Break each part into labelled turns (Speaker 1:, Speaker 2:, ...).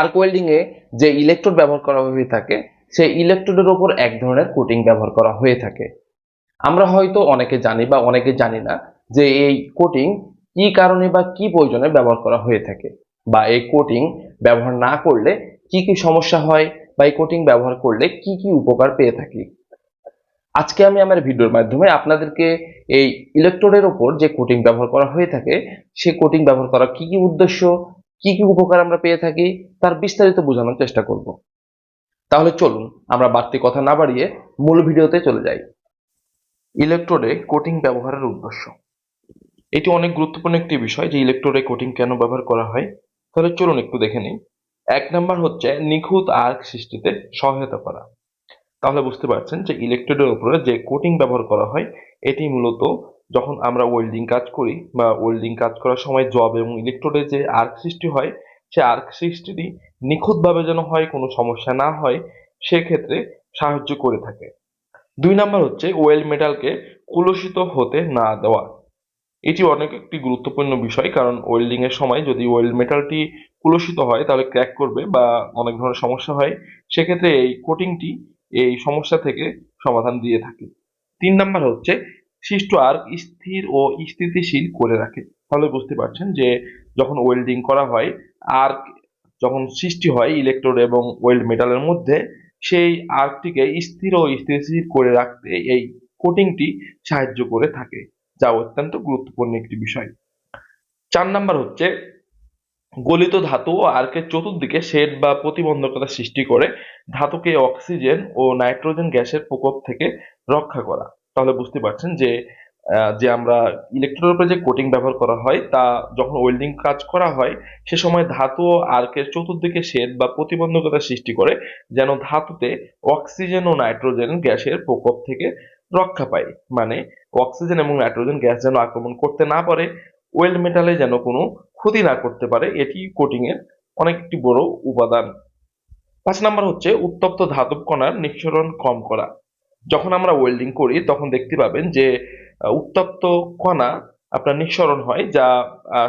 Speaker 1: Arc welding এ যে electrode ব্যবহার করা হয়ে থাকে, সেই ইলেকট্রোডের ওপর এক ধরনের কোটিং ব্যবহার করা হয়ে থাকে। আমরা হয়তো অনেকে জানি বা অনেকে জানি না যে এই কোটিং কি কারণে বা কি প্রয়োজনে ব্যবহার করা হয়ে থাকে বা এই কোটিং ব্যবহার না করলে কি কি সমস্যা হয় বা এই কোটিং ব্যবহার করলে কি কি উপকার পেয়ে থাকি। আজকে আমি আমার ভিডিওর মাধ্যমে আপনাদেরকে এই ইলেকট্রোডের ওপর যে কোটিং ব্যবহার করা হয়ে থাকে, সে কোটিং ব্যবহার করার কি কি উদ্দেশ্য কি কি উপকার আমরা পেয়ে থাকি, তার বিস্তারিত বোঝানোর চেষ্টা করব। তাহলে চলুন, আমরা বাড়তি কথা না বাড়িয়ে মূল ভিডিওতে চলে যাই। ইলেকট্রোডে কোটিং ব্যবহারের উদ্দেশ্য। এটি অনেক গুরুত্বপূর্ণ একটি বিষয় যে ইলেকট্রোডে কোটিং কেন ব্যবহার করা হয়। তাহলে চলুন একটু দেখে নিই। এক নাম্বার হচ্ছে নিখুঁত আর্ক সৃষ্টিতে সহায়তা করা। তাহলে বুঝতে পারছেন যে ইলেকট্রোডের উপরে যে কোটিং ব্যবহার করা হয়, এটি মূলত যখন আমরা ওয়েল্ডিং কাজ করি বা ওয়েল্ডিং কাজ করার সময় জব এবং ইলেকট্রোডে যে আর্ক সৃষ্টি হয়, সে আর্ক সৃষ্টিটি নিখুঁতভাবে যেন হয়, কোনো সমস্যা না হয়, সেক্ষেত্রে সাহায্য করে থাকে। দুই নাম্বার হচ্ছে ওয়েল্ড মেটালকে কুলসিত হতে না দেওয়া। এটি অনেক একটি গুরুত্বপূর্ণ বিষয়, কারণ ওয়েল্ডিং এর সময় যদি ওয়েল্ড মেটালটি কুলসিত হয়, তাহলে ক্র্যাক করবে বা অনেক ধরনের সমস্যা হয়, সেক্ষেত্রে এই কোটিংটি এই সমস্যা থেকে সমাধান দিয়ে থাকে। তিন নাম্বার হচ্ছে সৃষ্ট আর্ক স্থির ও স্থিতিশীল করে রাখে। তাহলে বুঝতে পারছেন যে যখন ওয়েল্ডিং করা হয় আর্ক যখন সৃষ্টি হয় ইলেকট্রোড এবং ওয়েল্ড মেটালের মধ্যে, সেই আর্কটিকে স্থির ও স্থিতিশীল করে রাখতে এই কোটিংটি সাহায্য করে থাকে, যা অত্যন্ত গুরুত্বপূর্ণ একটি বিষয়। চার নাম্বার হচ্ছে, গলিত ধাতু ও আর্কের চতুর্দিকে শেড বা প্রতিবন্ধকতা সৃষ্টি করে, ধাতুকে অক্সিজেন ও নাইট্রোজেন গ্যাসের প্রকোপ থেকে রক্ষা করা। তাহলে বুঝতে পারছেন যে যে আমরা ইলেকট্রোডের উপরে যে কোটিং ব্যবহার করা হয়, তা যখন ওয়েল্ডিং কাজ করা হয়, সে সময় ধাতু ও আর্কের চতুর্দিকে শেড বা প্রতিবন্ধকতা সৃষ্টি করে, যেন ধাতুতে অক্সিজেন ও নাইট্রোজেন গ্যাসের প্রকোপ থেকে রক্ষা পায়। মানে অক্সিজেন এবং নাইট্রোজেন গ্যাস যেন আক্রমণ করতে না পারে ওয়েল্ড মেটালে যেন কোনো ক্ষতি না করতে পারে, এটি কোটিং এর অনেক একটি বড় উপাদান। পাঁচ নাম্বার হচ্ছে উত্তপ্ত ধাতব কণার নিঃসরণ কম করা। যখন আমরা ওয়েল্ডিং করি, তখন দেখতে পাবেন যে উত্তপ্ত কণা আপনার নিঃসরণ হয় যা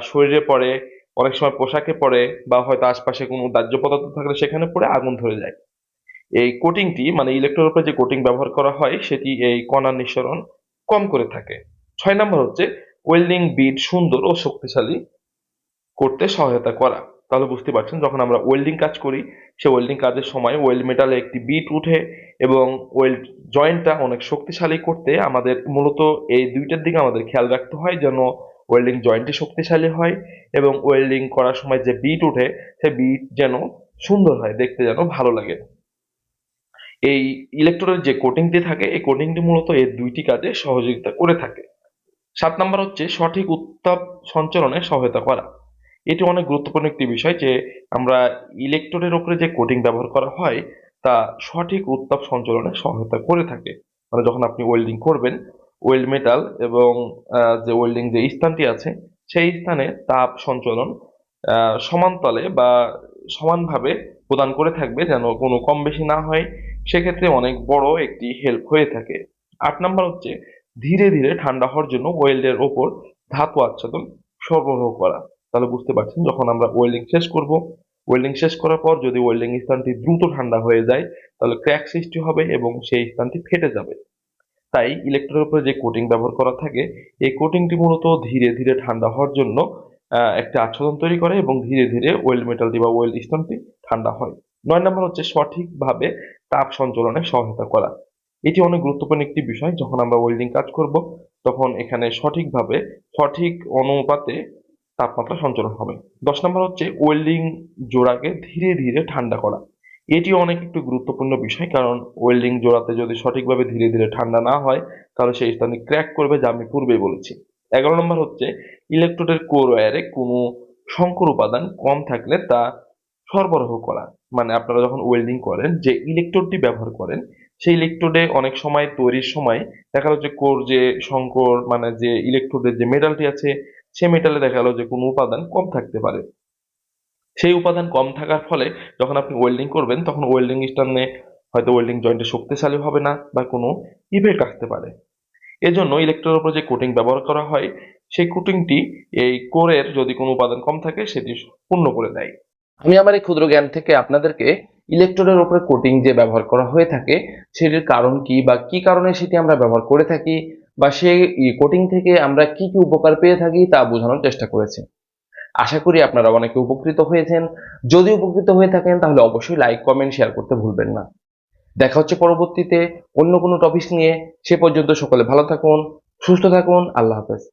Speaker 1: শরীরে পড়ে, অনেক সময় পোশাকে পড়ে বা হয়তো আশপাশে কোনো দাহ্য পদার্থ থাকলে সেখানে পড়ে আগুন ধরে যায়। এই কোটিংটি মানে ইলেকট্রোড উপরে যে কোটিং ব্যবহার করা হয়, সেটি এই কণার নিঃসরণ কম করে থাকে। ছয় নম্বর হচ্ছে ওয়েল্ডিং বিট সুন্দর ও শক্তিশালী করতে সহায়তা করা। তাহলে বুঝতে পারছেন, যখন আমরা ওয়েল্ডিং কাজ করি, সে ওয়েল্ডিং কাজের সময় ওয়েল্ড মেটালে একটি বিট উঠে এবং ওয়েল্ড জয়েন্টটা অনেক শক্তিশালী করতে আমাদের মূলত এই দুইটার দিকে আমাদের খেয়াল রাখতে হয়, যেন ওয়েল্ডিং জয়েন্টটি শক্তিশালী হয় এবং ওয়েল্ডিং করার সময় যে বিট উঠে, সে বিট যেন সুন্দর হয়, দেখতে যেন ভালো লাগে। এই ইলেকট্রোডের যে কোটিংটি থাকে, এই কোটিংটি মূলত এই দুইটি কাজে সহযোগিতা করে থাকে। সাত নাম্বার হচ্ছে সঠিক উত্তাপ সঞ্চালনে সহায়তা করা। এটি অনেক গুরুত্বপূর্ণ একটি বিষয় যে আমরা ইলেকট্রোডের উপরে যে কোটিং ব্যবহার করা হয়, তা সঠিক উত্তাপ সঞ্চালনে সহায়তা করে থাকে। মানে যখন আপনি ওয়েল্ডিং করবেন ওয়েল্ড মেটাল এবং যে ওয়েল্ডিং যে স্থানটি আছে, সেই স্থানে তাপ সঞ্চালন সমান্তলে বা সমানভাবে প্রদান করে থাকবে যেন কোনো কম বেশি না হয়। সেক্ষেত্রে অনেক বড় একটি হেল্প হয়ে থাকে। আট নাম্বার হচ্ছে, ধীরে ধীরে ঠান্ডা হওয়ার জন্য ওয়েল্ডের ওপর ধাতু আচ্ছাদন সরবরাহ করা। তাহলে বুঝতে পারছেন, যখন আমরা ওয়েল্ডিং শেষ করব ওয়েল্ডিং শেষ করার পর যদি ওয়েল্ডিং স্থানটি দ্রুত ঠান্ডা হয়ে যায়, তাহলে ক্র্যাক সৃষ্টি হবে এবং সেই স্থানটি ফেটে যাবে। তাই ইলেকট্রোডের উপরে যে কোটিং ব্যবহার করা থাকে, এই কোটিংটি মূলত ধীরে ধীরে ঠান্ডা হওয়ার জন্য একটা আচ্ছাদন তৈরি করে এবং ধীরে ধীরে ওয়েল্ড মেটালটি বা ওয়েল্ড স্টোনটি ঠান্ডা হয়। নয় নম্বর হচ্ছে সঠিকভাবে তাপ সঞ্চালনে সহায়তা করা। এটি অনেক গুরুত্বপূর্ণ একটি বিষয়, যখন আমরা ওয়েল্ডিং কাজ করব, তখন এখানে সঠিকভাবে সঠিক অনুপাতে তাপমাত্রা সঞ্চালন হবে। দশ নম্বর হচ্ছে ওয়েল্ডিং জোড়াকে ধীরে ধীরে ঠান্ডা করা। এটি অনেক একটু গুরুত্বপূর্ণ বিষয়, কারণ ওয়েল্ডিং জোড়াতে যদি সঠিকভাবে ধীরে ধীরে ঠান্ডা না হয়, তাহলে সেই স্থানে ক্র্যাক করবে, যা আমি পূর্বেই বলেছি। এগারো নম্বর হচ্ছে ইলেকট্রোডের কোর ওয়্যারে কোনো সংকর উপাদান কম থাকলে তা সরবরাহ করা। মানে আপনারা যখন ওয়েল্ডিং করেন, যে ইলেকট্রোডটি ব্যবহার করেন, সেই ইলেকট্রোডে অনেক সময় তৈরির সময় দেখা যাচ্ছে কোর যে সংকর মানে যে ইলেকট্রোডের যে মেটালটি আছে সে মেটালে দেখা গেলো যে কোনো উপাদান কম থাকতে পারে। সেই উপাদান কম থাকার ফলে যখন আপনি ওয়েল্ডিং করবেন, তখন ওয়েল্ডিং স্টানে হয়তো ওয়েল্ডিং জয়েন্টে শক্তিশালী হবে না বা কোনো ইফেক্ট আসতে পারে। এজন্য ইলেকট্রোডের উপর যে কোটিং ব্যবহার করা হয়, সেই কোটিংটি এই কোরের যদি কোনো উপাদান কম থাকে, সেটি পূর্ণ করে দেয়। আমি আমার এই ক্ষুদ্র জ্ঞান থেকে আপনাদেরকে ইলেকট্রোডের উপরে কোটিং যে ব্যবহার করা হয়ে থাকে, সেটির কারণ কি বা কি কারণে সেটি আমরা ব্যবহার করে থাকি বা সেই কোটিং থেকে আমরা কি কি উপকার পেয়ে থাকি তা বোঝানোর চেষ্টা করেছি। আশা করি আপনারা অনেকে উপকৃত হয়েছেন। যদি উপকৃত হয়ে থাকেন, তাহলে অবশ্যই লাইক কমেন্ট শেয়ার করতে ভুলবেন না। দেখা হচ্ছে পরবর্তীতে অন্য কোনো টপিক নিয়ে। সে পর্যন্ত সকলে ভালো থাকুন, সুস্থ থাকুন, আল্লাহ হাফেজ।